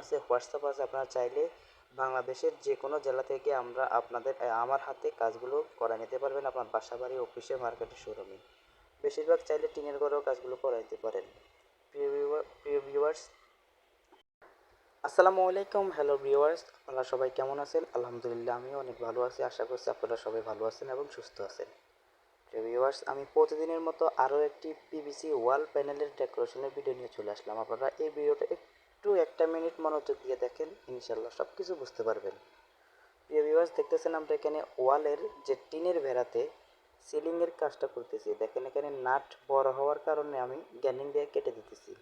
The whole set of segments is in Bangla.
আছে হোয়াটসঅ্যাপ আছে, আপনারা চাইলে বাংলাদেশের যে কোনো জেলা থেকে আমরা আপনাদের আমার হাতে কাজগুলো করা নিতে পারবেন আপনার বাসা বাড়ি অফিসে মার্কেটে শোরুমে বেশিরভাগ চাইলে টিনের ঘরেও কাজগুলো করা নিতে পারেন। প্রিয় ভিউয়ার্স আসসালামু আলাইকুম হ্যালো ভিউয়ার্স আপনারা সবাই কেমন আছেন? আলহামদুলিল্লাহ আমি অনেক ভালো আছি, আশা করছি আপনারা সবাই ভালো আছেন এবং সুস্থ আছেন। প্রিয় ভিউয়ার্স আমি প্রতিদিনের মতো আরও একটি পিভিসি ওয়াল প্যানেলের ডেকোরেশনের ভিডিও নিয়ে চলে আসলাম। আপনারা এই ভিডিওটা একটু একটা মিনিট মনোযোগ দিয়ে দেখেন, ইনশাল্লাহ সব কিছু বুঝতে পারবেন। প্রিয় ভিউয়ার্স দেখতেছেন আমরা এখানে ওয়ালের যে টিনের ভেড়াতে সিলিংয়ের কাজটা করতেছি। দেখেন এখানে নাট বড় হওয়ার কারণে আমি গ্যানিং দিয়ে কেটে দিতেছি।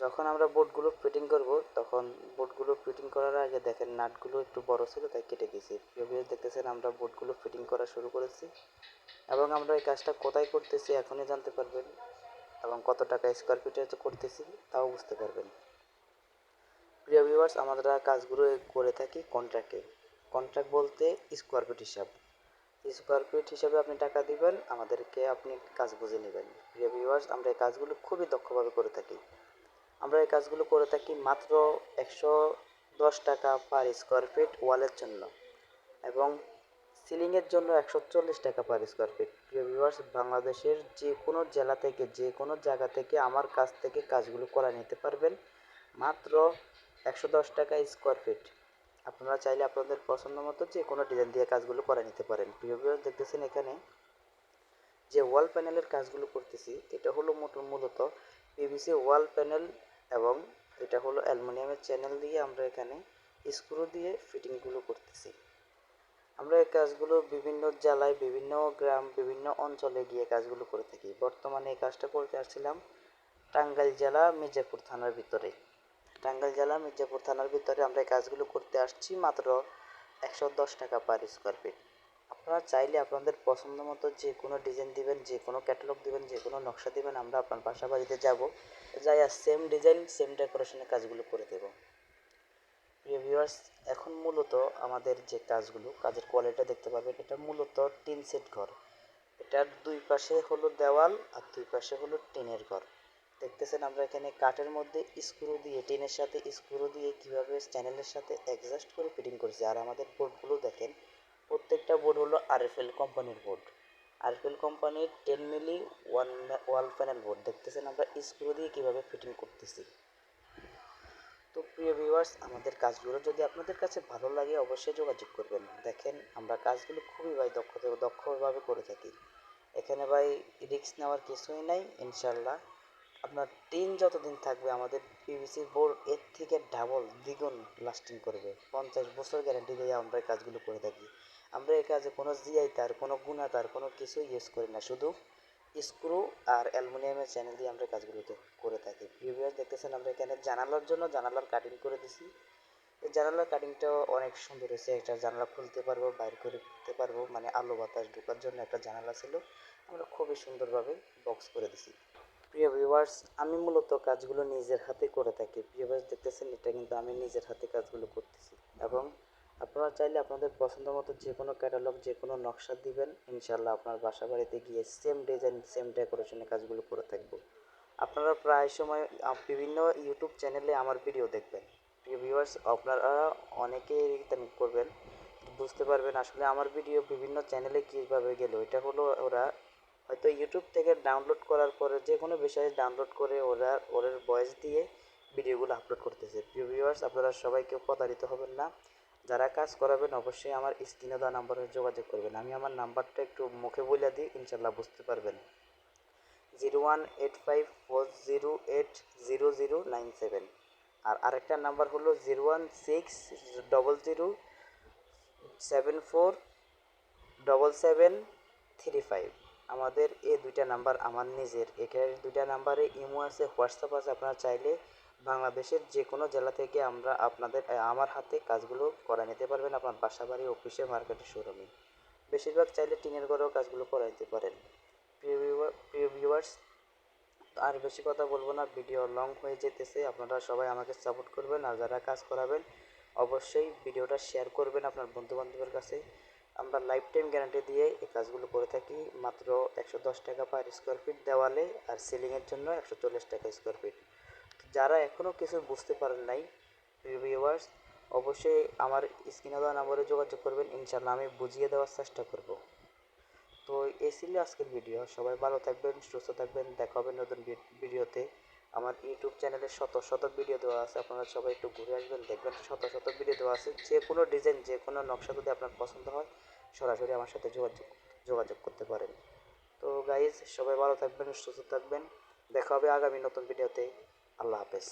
যখন আমরা বোর্ডগুলো ফিটিং করব, তখন বোর্ডগুলো ফিটিং করার আগে দেখেন নাটগুলো একটু বড় ছিল, তাই কেটে দিয়েছি। প্রিয় দেখতেছেন আমরা বোর্ডগুলো ফিটিং করা শুরু করেছি। এবং আমরা এই কাজটা কোথায় করতেছি, এখনই জানতে পারবেন। এবং কত টাকা স্কোয়ার ফিটে করতেছি, তাও বুঝতে পারবেন প্রিয় ভিউয়ার্স আমরা কাজগুলো করে থাকি কন্ট্রাক্টে কন্ট্রাক্ট বলতে স্কোয়ার ফিট হিসাব। স্কোয়ার ফিট হিসাবে আপনি টাকা দিবেন, আমাদেরকে আপনি কাজ বুঝে নেবেন। প্রিয় ভিউয়ার্স আমরা এই কাজগুলো খুবই দক্ষভাবে করে থাকি। আমরা এই কাজগুলো করে থাকি মাত্র একশো দশ টাকা পার স্কোয়ার ফিট ওয়ালের জন্য। এবং সিলিংয়ের জন্য একশো চল্লিশ টাকা পার স্কোয়ার ফিট প্রিয় ভিউয়ার্স বাংলাদেশের যে কোনো জেলা থেকে, যে কোনো জায়গা থেকে আমার কাছ থেকে কাজগুলো করা নিতে পারবেন। মাত্র একশো দশ টাকা স্কোয়ার ফিট আপনারা চাইলে আপনাদের পছন্দ মতো যে কোনো ডিজাইন দিয়ে কাজগুলো করে নিতে পারেন। প্রিয় ভিউয়ার্স দেখতেছেন এখানে যে ওয়াল প্যানেলের কাজগুলো করতেছি, এটা হলো মোটর মূলত পিভিসি ওয়াল প্যানেল এবং এটা হলো অ্যালুমিনিয়ামের চ্যানেল দিয়ে আমরা এখানে স্ক্রু দিয়ে ফিটিংগুলো করতেছি। আমরা এই কাজগুলো বিভিন্ন জেলায়, বিভিন্ন গ্রাম, বিভিন্ন অঞ্চলে গিয়ে কাজগুলো করে থাকি। বর্তমানে এই কাজটা করতে আসছিলাম টাঙ্গাইল জেলা মির্জাপুর থানার ভিতরে। টাঙ্গাইল জেলা মির্জাপুর থানার ভিতরে আমরা এই কাজগুলো করতে আসছি মাত্র একশো দশ টাকা পার স্কোয়ার ফিট আপনারা চাইলে আপনাদের পছন্দ মতো যে কোনো ডিজাইন দিবেন, যে কোনো ক্যাটালগ দিবেন, যে কোনো নকশা দিবেন, আমরা আপনার বাসা বাড়িতে যাব। যাই আর সেম ডিজাইন সেম ডেকোরেশনের কাজগুলো করে দেব। প্রিয় ভিউয়ার্স এখন মূলত আমাদের যে কাজগুলো, কাজের কোয়ালিটিটা দেখতে পাবেন এটা মূলত টিন সেট ঘর। এটার দুই পাশে হলো দেওয়াল আর দুই পাশে হলো টিনের ঘর। দেখতেছেন আমরা এখানে কাঠের মধ্যে স্ক্রু দিয়ে, টিনের সাথে স্ক্রু দিয়ে কীভাবে চ্যানেলের সাথে অ্যাডজাস্ট করে ফিটিং করেছি। আর আমাদের বোর্ডগুলো দেখেন, প্রত্যেকটা বোর্ড হলো আরএফএল কোম্পানির বোর্ড আরএফএল কোম্পানির ten milli one wall panel board দেখতেছেন আমরা স্ক্রু দিয়ে কীভাবে ফিটিং করতেছি। প্রিয় ভিউয়ার্স আমাদের কাজগুলো যদি আপনাদের কাছে ভালো লাগে, অবশ্যই যোগাযোগ করবেন। দেখেন, আমরা কাজগুলো খুবই ভাই দক্ষ দক্ষভাবে করে থাকি। এখানে ভাই রিক্স নেওয়ার কিছুই নাই ইনশাল্লাহ আপনার টিন যতদিন থাকবে, আমাদের পিভিসির বোর্ড এর থেকে ডাবল দ্বিগুণ লাস্টিং করবে। পঞ্চাশ বছর গ্যারান্টি দিয়ে আমরা এই কাজগুলো করে থাকি। আমরা এই কাজে কোনো জিআই তার কোনো গুণা তার কোনো কিছুই ইউজ করি না। শুধু স্ক্রু আর অ্যালুমিনিয়ামের চ্যানেল দিয়ে আমরা কাজগুলোতে করে থাকি। প্রিভিয়াস দেখতেছেন, আমরা এখানে জানালার জন্য জানালার কাটিং করে দিছি। জানালার কাটিংটাও অনেক সুন্দর হয়েছে। একটা জানালা খুলতে পারব, বাইর করে দিতে পারব মানে আলো বাতাস ঢোকার জন্য একটা জানালা ছিল। আমরা খুবই সুন্দরভাবে বক্স করে দিছি। প্রিয় ভিউয়ার্স আমি মূলত কাজগুলো নিজের হাতে করে থাকি। প্রিয় ভিউয়ার্স দেখতেছেন, এটা কিন্তু আমি নিজের হাতে কাজগুলো করতেছি। এবং আপনারা চাইলে আপনাদের পছন্দ মতো যে কোনো ক্যাটালগ যে কোনো নকশা দিবেন। ইনশাল্লাহ আপনার বাসা বাড়িতে গিয়ে সেম ডিজাইন সেম ডেকোরেশনের কাজগুলো করে থাকব। আপনারা প্রায় সময় বিভিন্ন ইউটিউব চ্যানেলে আমার ভিডিও দেখবেন। প্রিয় ভিউয়ার্স আপনারা অনেকেই করবেন। বুঝতে পারবেন আসলে আমার ভিডিও বিভিন্ন চ্যানেলে কীভাবে গেল। এটা হলো ওরা হয়তো ইউটিউব থেকে ডাউনলোড করার পরে যে কোনো বিষয়ে ডাউনলোড করে ওরা, ওদের ভয়েস দিয়ে ভিডিওগুলো আপলোড করতেছে। প্রিয় ভিউয়ার্স আপনারা সবাই কেউ প্রতারিত হবেন না। যারা কাজ করাবেন, অবশ্যই আমার স্ক্রিনে দেওয়া নাম্বারে যোগাযোগ করবেন। আমি আমার নাম্বারটা একটু মুখে বলে দিই ইনশাল্লাহ বুঝতে পারবেন। Zero one eight five four zero eight zero zero nine seven. আর আরেকটা নাম্বার হলো zero one six double zero seven four double seven three five. আমাদের এই দুইটা নাম্বার আমার নিজের। এখানে দুইটা নাম্বারে ইমো আছে, হোয়াটসঅ্যাপ আছে, আপনারা চাইলে বাংলাদেশের যে কোনো জেলা থেকে আমরা আপনাদের আমার হাতে কাজগুলো করা নিতে পারবেন আপনার বাসা বাড়ি অফিসে মার্কেটে শোরুমে বেশিরভাগ চাইলে টিনের ঘরেও কাজগুলো করা নিতে পারেন। প্রিয় ভিউয়ার্স আর বেশি কথা বলব না ভিডিও লং হয়ে যেতেছে, আপনারা সবাই আমাকে সাপোর্ট করবেন, আর যারা কাজ করাবেন, অবশ্যই ভিডিওটা শেয়ার করবেন আপনার বন্ধুবান্ধবের কাছে। আমরা লাইফ টাইম গ্যারান্টি দিয়ে এই কাজগুলো করে থাকি, মাত্র একশো দশ টাকা পার স্কোয়ার ফিট দেওয়ালে, আর সিলিংয়ের জন্য একশো চল্লিশ টাকা স্কোয়ার ফিট যারা এখনও কিছু বুঝতে পারেন নাই ভিউয়ার্স অবশ্যই আমার স্ক্রিনে দেওয়া নাম্বারে যোগাযোগ করবেন। ইনশাল্লাহ আমি বুঝিয়ে দেওয়ার চেষ্টা করব। তো এই ছিল আজকের ভিডিও সবাই ভালো থাকবেন, সুস্থ থাকবেন। দেখা হবে নতুন ভিডিওতে আমার ইউটিউব চ্যানেলে শত শত ভিডিও দেওয়া আছে। আপনারা সবাই একটু ঘুরে আসবেন, দেখবেন শত শত ভিডিও দেওয়া আছে। যে কোনো ডিজাইন যে কোনো নকশা যদি আপনার পছন্দ হয়, সরাসরি আমার সাথে যোগাযোগ যোগাযোগ করতে পারেন। তো গাইজ সবাই ভালো থাকবেন, সুস্থ থাকবেন। দেখা হবে আগামী নতুন ভিডিওতে আল্লাহ হাফেজ।